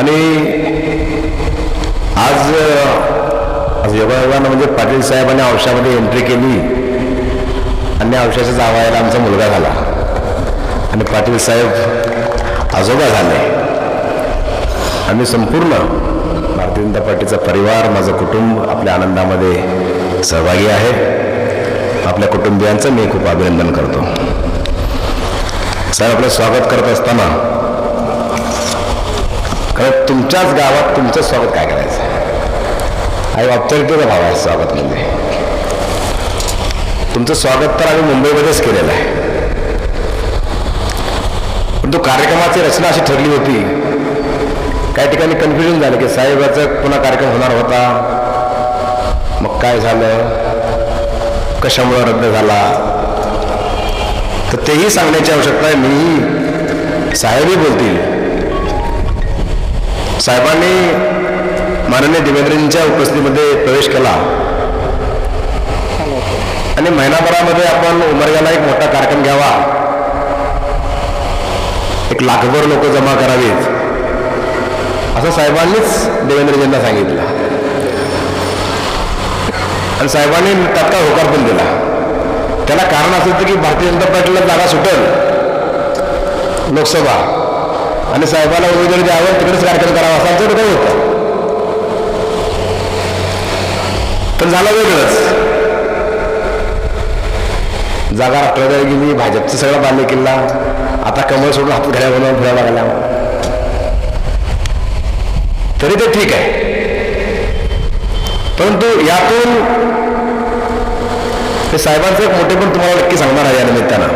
आणि आज योगायोगानं म्हणजे पाटील साहेबांनी औषधामध्ये एंट्री केली आणि औषधाच्या जावायला आमचा मुलगा झाला. आणि पाटील साहेब आजोबा झाले. आम्ही संपूर्ण भारतीय जनता पार्टीचा परिवार माझं कुटुंब आपल्या आनंदामध्ये सहभागी आहे. आपल्या कुटुंबियांचं मी खूप अभिनंदन करतो. साहेब आपलं स्वागत करत असताना कारण तुमच्याच गावात तुमचं स्वागत काय करायचं? आई औपचारिकतेचा भाव आहे स्वागत म्हणजे तुमचं स्वागत तर आम्ही मुंबईमध्येच केलेलं आहे. पण तो कार्यक्रमाची रचना अशी ठरली होती. काही ठिकाणी कन्फ्युजन झालं की साहेबाचा पुन्हा कार्यक्रम होणार होता. मग काय झालं? कशामुळं रद्द झाला? तर तेही सांगण्याची आवश्यकता आहे. मी साहेबही बोलतील. साहेबांनी माननीय देवेंद्रजींच्या उपस्थितीमध्ये प्रवेश केला. आणि महिनाभरामध्ये आपण उमरग्याला एक मोठा कार्यक्रम घ्यावा. एक लाखभर लोक जमा करावीत. असं साहेबांनीच देवेंद्रजींना सांगितलं. आणि साहेबांनी तत्काळ होकार पण दिला. त्याला कारण असं होतं की भारतीय जनता पार्टीला जागा सुटेल. लोकसभा. आणि साहेबाला उमेदवारी द्यावं तिकडेच कार्यक्रम करावा असं तर काही होतं. पण झालं वेगळंच. जागा राष्ट्रवादी गेली भाजपचं सगळं बांधले किल्ला. आता कमळ सोडून हात घड्या बनवून फिरायला लागला तरी ते ठीक आहे. परंतु यातून ते साहेबांचं एक मोठे पण तुम्हाला नक्की सांगणार आहे या निमित्तानं.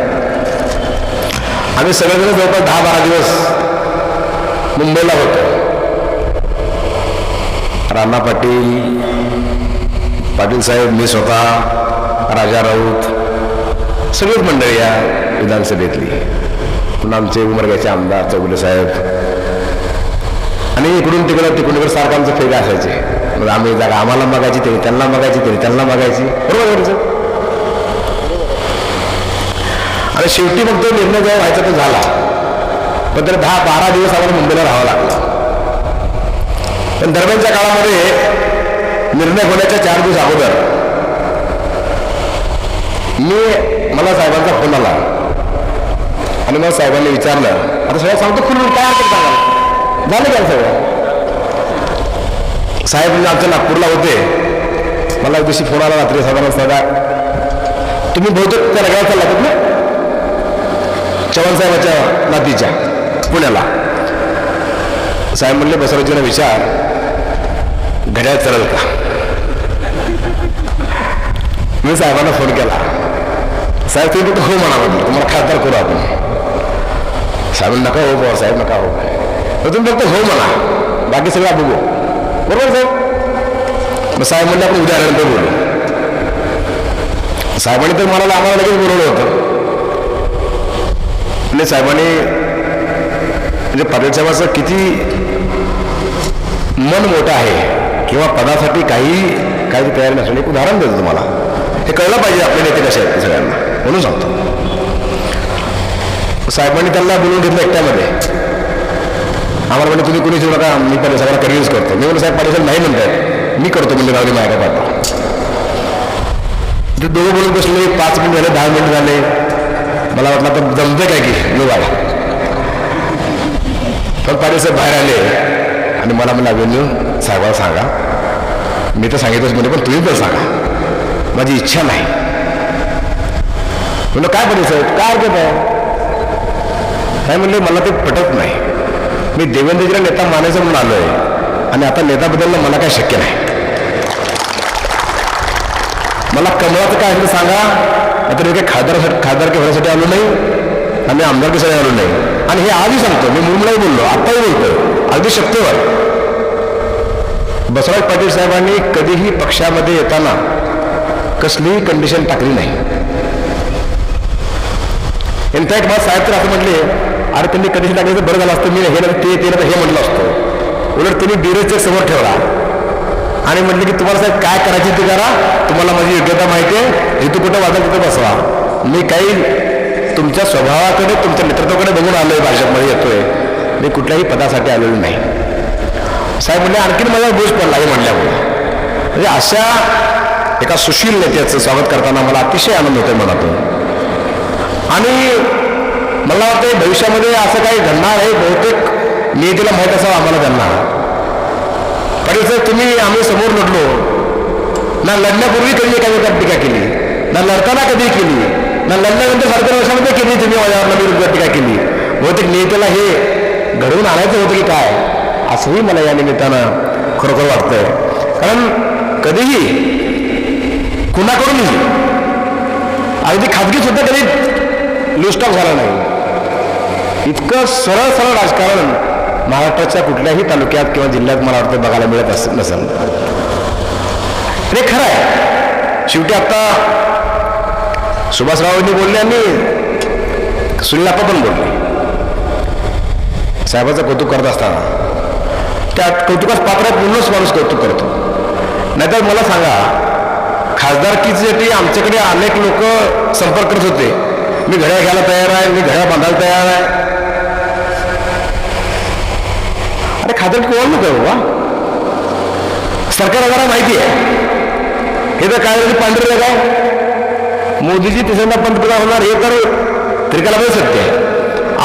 आम्ही सगळेजण जवळपास दहा बारा दिवस मुंबईला होतो. राणा पाटील पाटील साहेब मी स्वतः राजा राऊत सगळीच मंडळी या विधानसभेतली. पुन्हा आमचे उमरग्याचे आमदार चौगुले साहेब. आणि इकडून तिकडं तिकडून तिकडे सारखं आमचं फेग असायचे. मग आम्ही जागा आम्हाला मागायची तरी त्यांना मागायची तरी त्यांना मागायची. बरोबर आहे आणि शेवटी मग तो निर्णय जेव्हा व्हायचा तो झाला. पण त्याला दहा बारा दिवस आम्हाला मुंबईला राहावं लागलं. पण दरम्यानच्या काळामध्ये निर्णय होण्याच्या चार दिवस अगोदर मी मला साहेबांचा फोन आला. आणि मग साहेबांनी विचारलं आता सगळं सांगतो खुलून काय हरकत सांगा झालं काय सगळं. साहेब म्हणजे आमच्या नागपूरला होते. मला एक दिवशी फोन आला रात्री साधारण साधा तुम्ही बहुतेक त्या रगाला चालला ना? चव्हाण साहेबाच्या नातीच्या. पुण्याला. साहेब म्हणले बसवजीला विचार घड्याळ चढल का? मी साहेबांना फोन केला. साहेब तुम्ही फक्त हो म्हणा म्हटलं तुम्हाला खासदार करू आपण. साहेब नका हो पवार साहेब नका हो. तर तुम्ही फक्त हो म्हणा. बाकी सगळं बघू. बरोबर साहेब? मग साहेब म्हणले आपण आल्यानंतर बोलू. साहेबांनी तर मला आम्हाला लगेच बोलवलं होतं. आणि साहेबांनी म्हणजे पाटीलसाहेबाचं किती मन मोठं आहे किंवा पदासाठी काही काही तयारी नसून एक उदाहरण देतो तुम्हाला. हे कळलं पाहिजे आपले नेते कसे आहेत सगळ्यांना. म्हणून सांगतो. साहेबांनी त्यांना बोलून घेतलं एकट्यामध्ये. आम्हाला म्हणजे तुम्ही कुणीच येऊ नका मी पण सगळ्यांना करिअर्स करतो. मी म्हणलं साहेब पाटीलसाहेब नाही म्हणतात मी करतो म्हणजे गावली माझ्या पाठवा. ते दोघं बोलून बसले पाच मिनिट झाले दहा मिनिट झाले. मला वाटलं आता जमतं काय की योगाला पण पाटील साहेब बाहेर आले. आणि मला म्हणलं अभिनंदन साहेबाला सांगा. मी तर सांगितलंच म्हणजे पण तुम्ही पण सांगा. माझी इच्छा नाही. म्हणलं काय पाटील साहेब? काय हरकत आहे? काय म्हणले मला ते पटत नाही. मी देवेंद्रजीला नेता मानायचं म्हणून आलोय. आणि आता नेता बदलणं मला काय शक्य नाही. मला कमळाचं काय आहे सांगा. आता मी काही खासदार खासदार होण्यासाठी आलो नाही. आणि आमदारकीसाठी आलो नाही. आणि हे आधी सांगतो मी मुंबईलाही बोललो आत्ताही बोलतोय अगदी शक्तीवर बसवराज पाटील साहेबांनी कधीही पक्षामध्ये येताना कसलीही कंडिशन टाकली नाही. इनफॅक्ट मला साहेब तर असं म्हटले अरे त्यांनी कंडिशन टाकली तर बरं झालं असतं मी हे ते ते हे म्हटलं असतं. उलट त्यांनी डिरेजच्या समोर ठेवला. आणि म्हटलं की तुम्हाला साहेब काय करायची ते करा तुम्हाला माझी योग्यता माहिती आहे इथं कुठं वाजा कुठं बसवा. मी काही तुमच्या स्वभावाकडे तुमच्या नेतृत्वाकडे बघून आलोय भाजपमध्ये येतोय. मी कुठल्याही पदासाठी आलेलो नाही. साहेब म्हणले आणखीन मला बोज पडला हे म्हणल्यामुळे म्हणजे अशा एका सुशील नेत्याचं स्वागत करताना मला अतिशय आनंद होतोय मनातून. आणि मला वाटतं भविष्यामध्ये असं काही घडणार आहे बहुतेक नियतीला माहीत असावं आम्हाला घडणार. पाटील साहेब तुम्ही आम्ही समोर लढलो. ना लढण्यापूर्वी कधी एका टीका केली ना लढताना कधी केली ना लग्नानंतर सरकार वर्षामध्ये केली तुम्ही माझ्यावर विरुद्ध टीका केली? बहुतेक नेत्याला हे घडवून आणायचं होतं की काय असंही मला या निमित्तानं खरोखर वाटतंय. कारण कधीही कुणाकडूनही अगदी खाजगी सुद्धा कधी लुस्टॉप झाला नाही. इतकं सरळ सरळ राजकारण महाराष्ट्राच्या कुठल्याही तालुक्यात किंवा जिल्ह्यात मला वाटतं बघायला मिळत अस नसेल. ते खरं आहे शेवटी आता सुभाषरावांनी बोलले आणि सुनीलाप्पा पण बोलले. साहेबाचं कौतुक करत असताना. त्या कौतुकास पात्र पूर्णच माणूस कौतुक करतो. नाहीतर मला सांगा खासदारकीसाठी आमच्याकडे अनेक लोक संपर्क करत होते. मी घड्या घ्यायला तयार आहे मी घड्या बांधायला तयार आहे. अरे खासदार कोण नको हो, बाबा सरकार आम्हाला माहिती आहे. हे तर काय पांढरे काय मोदीजी तिसऱ्यांदा पंतप्रधान होणार हे तर त्रिकालामध्ये सत्य आहे.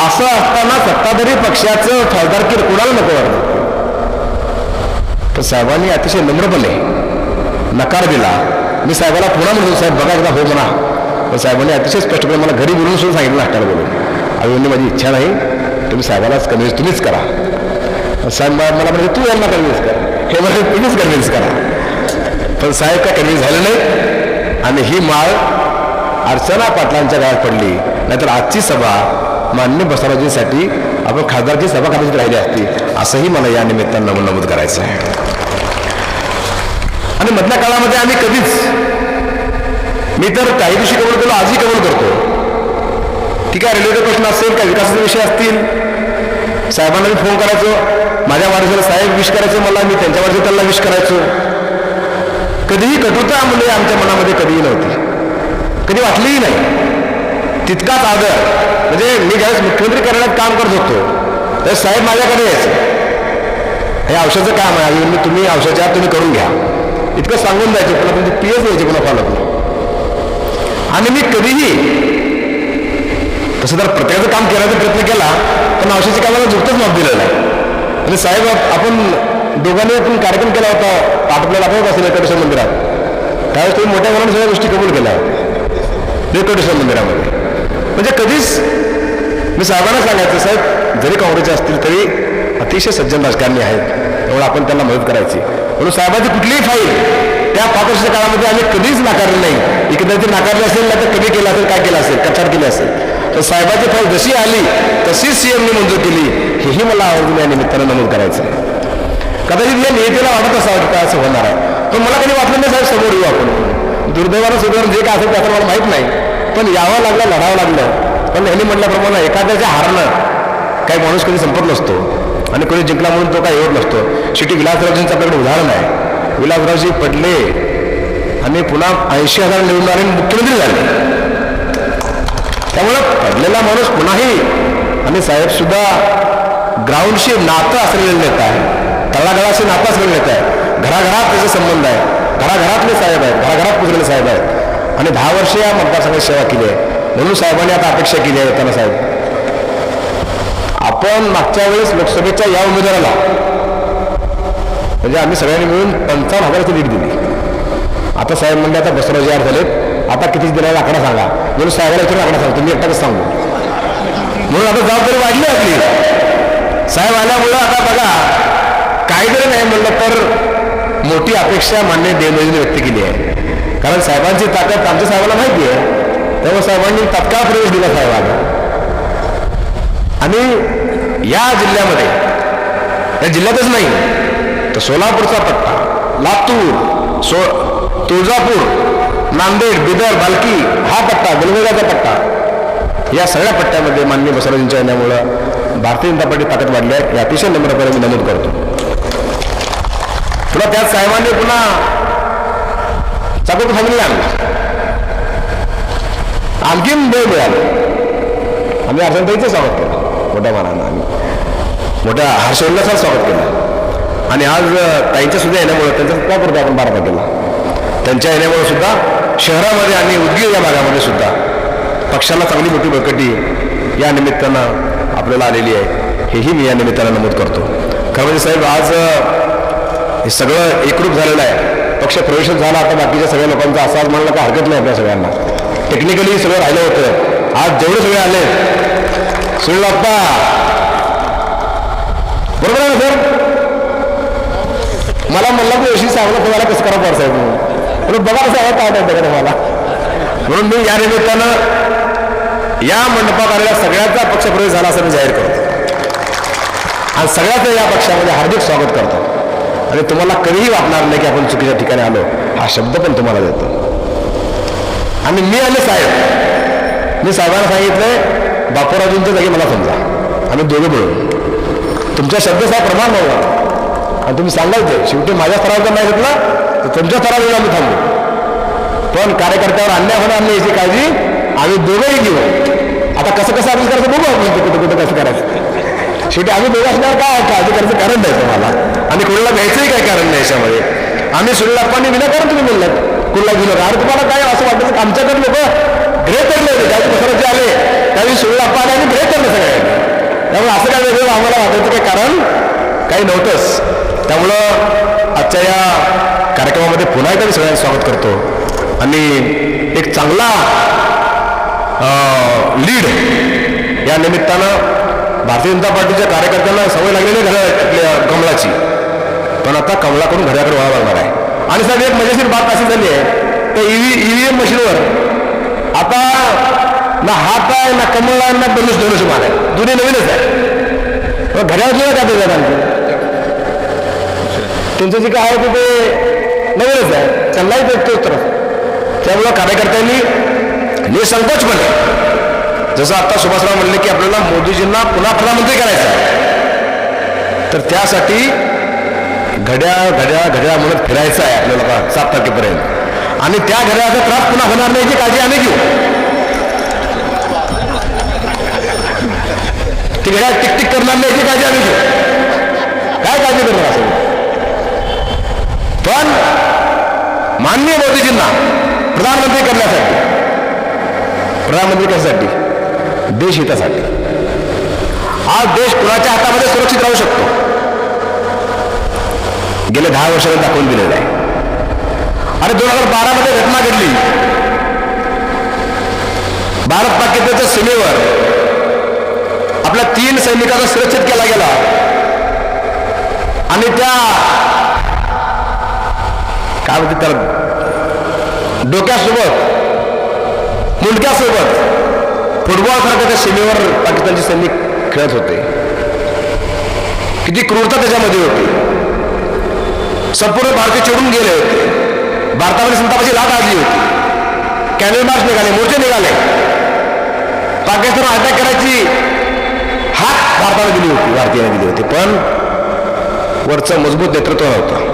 असं असताना सत्ताधारी पक्षाचं खासदारकी कोणाला नको वाटतं. तर साहेबांनी अतिशय नम्रपणे नकार दिला. मी साहेबाला पुन्हा म्हणतो साहेब बघा एकदा हो म्हणा. पण साहेबांनी अतिशय स्पष्टपणे मला घरी बोलून सुद्धा सांगितलं नाश्त्याला बोलून. अभिमन्यू माझी इच्छा नाही. तुम्ही साहेबालाच कन्व्हिन्स तुम्हीच करा. साहेब मला मला म्हणजे तू यांना कन्व्हिन्स कर. हे म्हणजे तुम्हीच कन्व्हिन्स करा. पण साहेब काय कन्व्हिन्स झाले नाही. आणि ही माळ अर्चना पाटलांच्या गावात पडली. नाहीतर आजची सभा मान्य बसवराजींसाठी आपण खासदारची सभा कदाचित राहिली असती. असंही मला या निमित्तानं नमूद नमूद करायचं आहे. आणि मधल्या काळामध्ये आम्ही कधीच मी तर काही दिवशी कबूल केलो आजही कबूल करतो. की काय रेल्वेचा प्रश्न असेल काय विकासाचे विषय असतील. साहेबांना मी फोन करायचो माझ्या वारसाला साहेब विश करायचं मला मी त्यांच्या वाढदिवसाला विश करायचो. कधीही कटुता मुले आमच्या मनामध्ये कधीही नव्हती. कधी वाटलीही नाही. तितकाच आदर. म्हणजे मी ज्यावेळेस मुख्यमंत्री करण्यात काम करत होतो तर साहेब माझ्याकडे यायचं. हे औषधाचं काम आहे अजून मी तुम्ही औषधाच्या तुम्ही करून घ्या. इतकं सांगून द्यायचं पुन्हा तुमची पी एच द्यायची पुन्हा फॉलो आणि मी कधीही तसं तर प्रत्येकाचं काम करायचा प्रयत्न केला पण औषधाच्या कामाला झुकतच माप दिलेलं आहे म्हणजे आणि साहेब आपण दोघांनी आपण कार्यक्रम केला होता पाठपल्याला आपण असेल व्यंकटेश्वर मंदिरात. त्यावेळेस तुम्ही मोठ्या मनाने सगळ्या गोष्टी कबूल केल्या. होत्या व्यंकटेश्वर मंदिरामध्ये. म्हणजे कधीच मी साहेबांना सांगायचं साहेब जरी काँग्रेसचे असतील तरी अतिशय सज्जन राजकारणी आहेत त्यामुळे आपण त्यांना मदत करायची. म्हणून साहेबांची कुठलीही फाईल त्या पाच वर्षाच्या काळामध्ये आम्ही कधीच नाकारली नाही. एकदा ती नाकारली असेल ना तर कमी केलं असेल काय केलं असेल कचार केली असेल. तर साहेबाची फाईल जशी आली तशीच सीएमने मंजूर केली हेही मला आवडून या निमित्तानं नमूद करायचं आहे. कदाचित या नियतीला वाटत असावं की काय असं होणार आहे. पण मला कधी वाटलं नाही साहेब समोर येऊ आपण. दुर्दैवानं सुद्धा जे काय असेल त्याचं मला माहीत नाही. पण यावं लागलं लढावं लागलं. पण ह्यांनी म्हटल्याप्रमाणे एखाद्याच्या हारणं काही माणूस कधी संपत नसतो. आणि कोणी जिंकला म्हणून तो काही होत नसतो. शेवटी विलासरावजींचं आपल्याकडे उदाहरण आहे. विलासरावजी पडले आणि पुन्हा ऐंशी हजार निवडून आले मुख्यमंत्री झाले. त्यामुळं पडलेला माणूस पुन्हाही आणि साहेबसुद्धा ग्राउंडशी नातं असलेले नेता आहे तळागाळाशी नातं असलेले नेता आहे घराघरात त्याचा संबंध आहे. घराघरातले साहेब आहेत. घराघरात पुजलेले साहेब आहेत. आणि दहा वर्ष या मतदारसंघाची सेवा केली आहे. म्हणून साहेबांनी आता अपेक्षा केली आहे त्यांना साहेब. आपण मागच्या वेळेस लोकसभेच्या या उमेदवाराला म्हणजे आम्ही सगळ्यांनी मिळून पंचावन्न हजाराची लीड दिली. आता साहेब म्हणजे आता बसराव जाहीर झालेत. आता किती दिलेला आकडा सांगा. म्हणून साहेबाला इथून आकडा सांगतो मी एकटाच सांगू. म्हणून आता जबाबदारी वाढली आपली. साहेब आल्यामुळं आता बघा काहीतरी नाही म्हणलं तर मोठी अपेक्षा मान्य देवजीने व्यक्त केली आहे. कारण साहेबांची ताकद आमच्या साहेबाला माहिती आहे. त्यामुळे साहेबांनी तत्काळ प्रवेश दिला साहेबांना. आणि या जिल्ह्यामध्ये या जिल्ह्यातच नाही तर सोलापूरचा पट्टा लातूर सो तुळजापूर नांदेड बिदर बालकी हा पट्टा गुलबर्गाचा पट्टा या सगळ्या पट्ट्यामध्ये माननीय बसवराजांच्या येण्यामुळं भारतीय जनता पार्टी ताकद वाढली आहे. हे अतिशय नम्रपणे मी नमूद करतो. पुन्हा त्याच साहेबांनी पुन्हा चाकूर फॅमिली आम्ही आणखीन वेळ मिळाला आम्ही अर्चनताईचं स्वागत केलं मोठ्या मानानं आम्ही मोठ्या हर्षोल्लासात स्वागत केलं आणि आज ताईच्या ताईंच्या सुद्धा येण्यामुळे त्यांचा काय करतो आपण बारा केला त्यांच्या येण्यामुळे सुद्धा शहरामध्ये आणि उदगीर या भागामध्ये सुद्धा पक्षाला चांगली मोठी बळकटी या निमित्तानं आपल्याला आलेली आहे हेही मी या निमित्तानं नमूद करतो खरं म्हणजे साहेब आज हे सगळं एकरूप झालेलं आहे पक्ष प्रवेशच झाला आता बाकीच्या सगळ्या लोकांचा असा आज म्हणलं का हरकत नाही आपल्या सगळ्यांना. टेक्निकली सगळं राहिलं होतं. आज जेवढे सगळे आले सुनील बाप्पा. बरोबर आहे सर? मला म्हणला की यशी सांगलं तुम्हाला कसं करा पडसाहेब म्हणून? म्हणून बघा कसं आहे काय म्हणतं तुम्हाला म्हणून मी या निमित्तानं या मंडपात आलेल्या सगळ्यांचा पक्षप्रवेश झाला असं मी जाहीर करतो. आणि सगळ्याचं या पक्षामध्ये हार्दिक स्वागत करतो. आणि तुम्हाला कधीही वाटणार नाही की आपण चुकीच्या ठिकाणी आलो. हा शब्द पण तुम्हाला देतो. आणि मी आले साहेब. मी साहेबांना सांगितलंय बापूराजूंच्या जागी मला समजा. आम्ही दोघे मिळून. तुमच्या साहेब प्रमाण नव्हता आणि तुम्ही सांगायचं शेवटी माझ्या स्तरावर नाही घेतला तर तुमच्या स्तरावर आम्ही थांबू. पण कार्यकर्त्यावर अन्याय होणार नाही याची काळजी आम्ही दोघंही घेऊ. आता कसं कसं आपण करायचं बघू आपण. कुठं कुठं कसं करायचं. शेवटी आम्ही दोघं असणार काय? काळजी करायचं कारण नाही तुम्हाला. आणि कुणाला घ्यायचंही काय कारण नाही याच्यामध्ये. आम्ही सुनीलाप्पांनी विनाकारण तुम्ही बोललात. कुणाला घेऊ नका अरे तुम्हाला काय असं वाटतं की आमच्याकडे लोक ग्रे करले होते. ज्यावेळी बसवत आले त्यावेळी सुनीलाप्पा आले आणि ग्रे करले सगळ्यांनी त्यामुळे असं काय वेगळं आम्हाला वाटायचं काही कारण काही नव्हतंच. त्यामुळं आजच्या या कार्यक्रमामध्ये पुन्हा एकदा मी सगळ्यांचं स्वागत करतो. आणि एक चांगला लीड या निमित्तानं भारतीय जनता पार्टीच्या कार्यकर्त्यांना सवय लागलेली घड्या घड्याळ कमळाची. पण आता कमळाकडून घड्याकडे व्हावं लागणार आहे. आणि साहेब एक मजेशीर बात अशी झाली आहे तर ईव्ही ईव्हीएम मशीनवर आता ना हात आहे ना कमळ आहे ना धनुष धनुष्यमान आहे. दोन्ही नवीनच आहे. मग घड्याळ सुद्धा काय त्याच्यात आणखी? त्यांचं जे काय आहे ते नवीनच आहे. त्यांनाही भेटतो उत्तर त्यामुळं कार्यकर्त्यांनी निसंकोचपणे जसं आता सुभाषराव म्हणले की आपल्याला मोदीजींना पुन्हा प्रधानमंत्री करायचं आहे. तर त्यासाठी घड्याळ घड्याळ घड्याळ म्हणत फिरायचं आहे आपल्याला का सात तारखेपर्यंत. आणि त्या घड्याचा त्रास पुन्हा होणार नाही याची काळजी आम्ही घेऊ. ती घड्या टिकटिक करणार नाही याची काळजी आम्ही घेऊ. काय काळजी करणार असं? पण माननीय मोदीजींना प्रधानमंत्री करण्यासाठी प्रधानमंत्री कशासाठी? देश हितासाठी. आज देश कुणाच्या हातामध्ये सुरक्षित राहू शकतो? गेल्या दहा वर्षाला दाखवून दिलेलं आहे. आणि दोन हजार बारा मध्ये घटना घडली. भारत पाकिस्तानच्या सीमेवर आपल्या तीन सैनिकांना सुरक्षित केला गेला. आणि त्या काय म्हणते तर डोक्यासोबत मुंडक्यासोबत फुटबॉलसारखं त्या सीमेवर पाकिस्तानचे सैनिक खेळत होते. किती क्रूरता त्याच्यामध्ये होती. संपूर्ण भारतीय चिडून गेले होते. भारतामध्ये संतापाची लाट आली होती. कॅनल मार्च निघाले मोर्चे निघाले. पाकिस्तान अटॅक करायची हात भारताला दिली होती भारतीयांनी दिली होती. पण वरचं मजबूत नेतृत्व नव्हतं.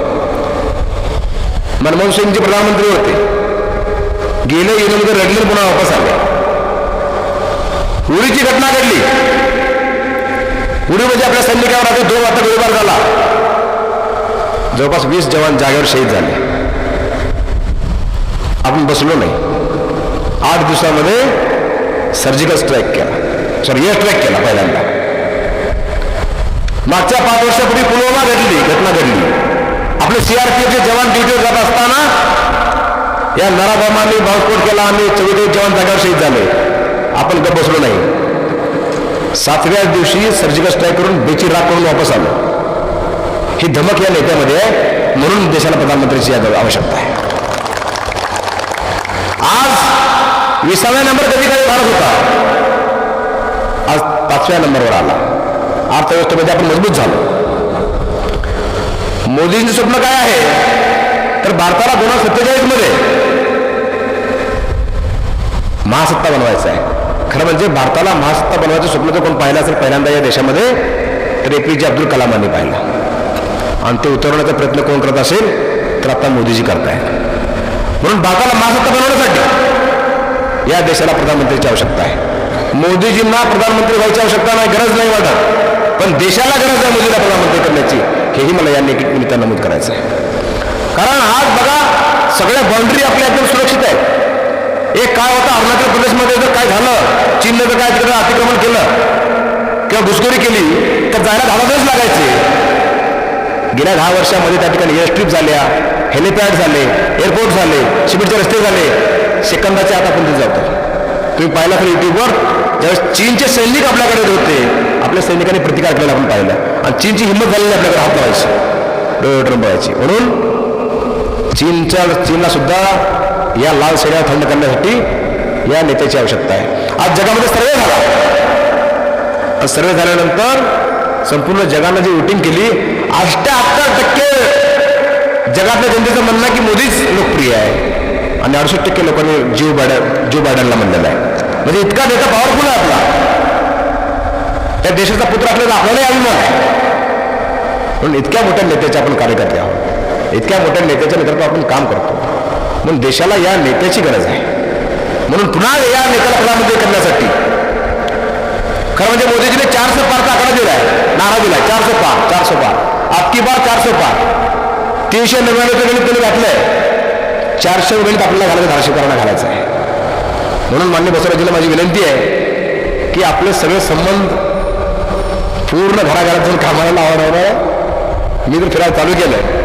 मनमोहन सिंगचे प्रधानमंत्री होते. गेले गेल्यामध्ये रडले पुन्हा वापस आले. उरीची घटना घडली. उरीमध्ये म्हणजे आपल्या सैनिकावर आता दोन वाजता गोळीबार झाला जवळपास वीस जवान जागेवर शहीद झाले. आपण बसलो नाही. आठ दिवसामध्ये सर्जिकल स्ट्राईक केला. सॉरी एअर स्ट्राईक केला पहिल्यांदा. मागच्या पाच वर्षापूर्वी पुलवामा घडली घटना घडली. आपले सीआरपीएफचे जवान ड्युटीवर जात असताना या नराबामांनी बॉम्बस्फोट केला आणि चौवेचाळीस जवान जागेवर शहीद झाले. आपण का बसलो नाही. सातव्या दिवशी सर्जिकल स्ट्राईक करून बेची राख करून वापस आलो. ही धमक या नेत्यामध्ये म्हणून देशाला प्रधानमंत्रीची याद आवश्यकता आहे. आज विसाव्या नंबर कधी कधी भारत होता? आज पाचव्या नंबरवर आला. अर्थव्यवस्थेमध्ये आपण मजबूत झालो. मोदींचं स्वप्न काय आहे? तर भारताला दोन हजार सत्तेचाळीसमध्ये महासत्ता बनवायचं आहे. खरं म्हणजे भारताला महासत्ता बनवायचं स्वप्न जर कोण पाहिलं असेल पहिल्यांदा या देशामध्ये तर ए पी जे अब्दुल कलामांनी पाहिलं. आणि ते उतरवण्याचा प्रयत्न कोण करत असेल तर आता मोदीजी करताय म्हणून भारताला महासत्ता बनवण्यासाठी या देशाला प्रधानमंत्र्याची आवश्यकता आहे. मोदीजींना प्रधानमंत्री व्हायची आवश्यकता नाही गरज नाही वाटत. पण देशाला गरज आहे मोदीला प्रधानमंत्री करण्याची हेही मला या निमित्त निमित्तानं नमूद करायचं आहे. कारण आज बघा सगळ्या बाउंड्री आपल्या एकदम सुरक्षित आहेत. एक काय होता? अरुणाचल प्रदेशमध्ये जर काय झालं चीननं जर काय तिकडे अतिक्रमण केलं किंवा घुसखोरी केली तर जायला दहा दिवस लागायचे. गेल्या दहा वर्षामध्ये त्या ठिकाणी एअरस्ट्रीप झाल्या हेलिपॅड झाले एअरपोर्ट झाले सिमेंटचे रस्ते झाले. सेकंदाच्या आता आपण तिथे जातो तुम्ही पाहिला तर युट्यूबवर ज्यावेळेस चीनचे सैनिक आपल्याकडे होते आपल्या सैनिकांनी प्रतिकार केलेला आपण पाहिलं. आणि चीनची हिंमत झालेली आपल्याकडे हात लावायची. डोळे ट्रंबायची म्हणून चीनच्या चीनला सुद्धा या लाल शेड्या थंड करण्यासाठी या नेत्याची आवश्यकता आहे. आज जगामध्ये सर्वे झाला. सर्वे झाल्यानंतर संपूर्ण जगानं जी वोटिंग केली अष्ट्याहत्तर टक्के जगातल्या जनतेचं म्हणणं की मोदीच लोकप्रिय आहे. आणि अडुसष्ट टक्के लोकांनी जीव बायडन जीव बायडनला म्हणलेला आहे. म्हणजे इतका नेता पॉवरफुल आहे आपला. त्या देशाचा पुत्र असलेला आपल्यालाही अभिमान आहे. म्हणून इतक्या मोठ्या नेत्याचे आपण कार्यकर्ते आहोत. इतक्या मोठ्या नेत्याच्या नेतृत्व आपण काम करतो. म्हणून देशाला या नेत्याची गरज आहे. म्हणून पुन्हा या नेत्याला प्रधानमंत्री करण्यासाठी. खरं म्हणजे मोदीजीने चारशे पारचा आकडा दिलाय नारा दिलाय. चारशे पार चारशे पार. आपकी बार चारशे पार. तीनशे नव्याण्णवचं गणित त्यांनी घातलंय. चारशे गणित आपल्याला घालायचं धारशेकरांना घालायचं आहे. म्हणून मान्य बसवराजीला माझी विनंती आहे की आपले सगळे संबंध पूर्ण घराघरात जाऊन कामाला लावणार मी जर फिरायला चालू केलंय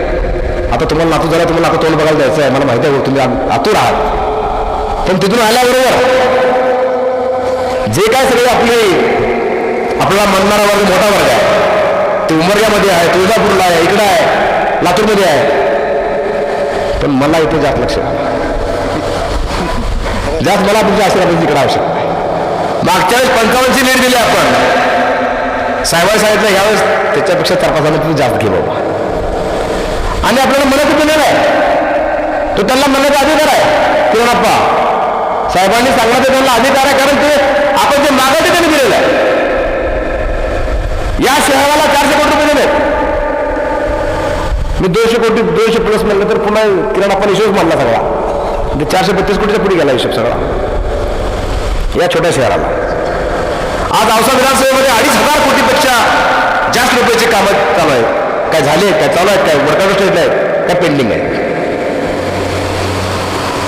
आता तुम्हाला नातू झाला तुम्हाला आता तोंड बघायला द्यायचं आहे मला माहिती आहे तुम्ही आतूर आहात. पण तिथून आल्याबरोबर जे काय सगळे आपले आपल्याला म्हणणारा वर्ग मोठा वर्ग आहे. ते उमरग्यामध्ये आहे तुळजापूरला आहे इकडं आहे लातूरमध्ये आहे. पण मला इथे जास्त लक्ष जास्त मला तुमच्या आशीर्वादाची इकडे आवश्यक आहे मागच्या वेळेस पंचावन्नची लीड दिली आपण. साहेबांनी सांगितलं ह्यावेळेस त्याच्यापेक्षा चार पाच तुम्ही जास्त घे बाबा. आणि आपल्याला मनाचं दिलेला आहे तो त्यांना मनाचा अधिकार आहे. किरणप्पा साहेबांनी सांगण्याचा त्यांना अधिकार आहे कारण ते आपण जे मागं ते त्यांनी दिलेलं आहे. या शहराला चारशे कोटी रुपये दिले मी दोनशे कोटी दोनशे प्लस म्हणलं तर पुन्हा किरण आपण हिशोब मानला सगळा. म्हणजे चारशे बत्तीस कोटीच्या पुढे गेला हिशोब सगळा. या छोट्या शहराला. आज औसा विधानसभेमध्ये अडीच हजार कोटीपेक्षा जास्त रुपयाचे कामं चालू आहेत. काय झाले काय चालू आहेत काय वर्कआउट स्टेट आहेत काय पेंडिंग आहे?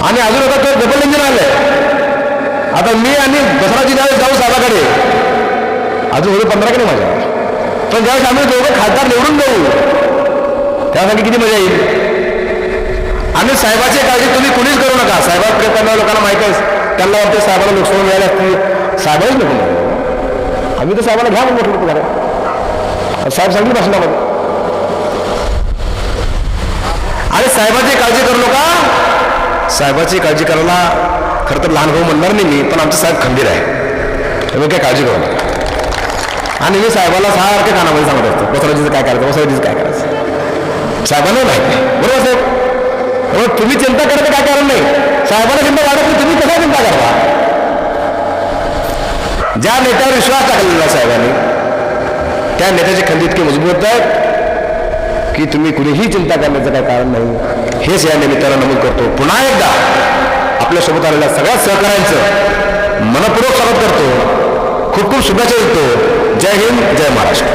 आणि अजून आता तर डबल इंजिन आलंय. आता मी आणि दसराची ज्यावेळेस जाऊ साहेबाकडे अजून होते पंधरा माझ्या. पण ज्यावेळेस आम्ही दोघं खासदार निवडून जाऊ त्यासाठी किती मजा येईल. आणि साहेबाची काळजी तुम्ही कुणीच करू नका. साहेबाकडे करणाऱ्या लोकांना माहिती आहे त्यांना वाटते साहेबाला नुकसान मिळाली असते साहेबांच नको. आम्ही तर साहेबाला घ्या म्हणून म्हटलं तुम्हाला साहेब सांगितलं भाषणामध्ये आणि साहेबाची काळजी करू नका. साहेबाची काळजी करायला खरं तर लहान भाऊ म्हणणार नाही मी पण आमचे साहेब खंबीर आहे तुम्ही काय काळजी करू नका. आणि मी साहेबाला सारखं कानामध्ये सांगत असतो बसराजीचं काय करायचं बसराजीचं काय करायचं. साहेबांना माहीत नाही. बरोबर साहेब? मग तुम्ही चिंता करायचं काय कारण नाही? साहेबांना चिंता वाटत नाही तुम्ही कसा चिंता करता? ज्या नेत्यावर विश्वास टाकलेला साहेबांनी त्या नेत्याची खंडी इतकी मजबूत आहेत. की तुम्ही कुणीही चिंता करण्याचं काही कारण नाही. हेच या निमित्तानं नमूद करतो. पुन्हा एकदा आपल्यासोबत आलेल्या सगळ्या सहकाऱ्यांचं मनपूर्वक स्वागत करतो. खूप खूप शुभेच्छा देतो. जय हिंद जय महाराष्ट्र.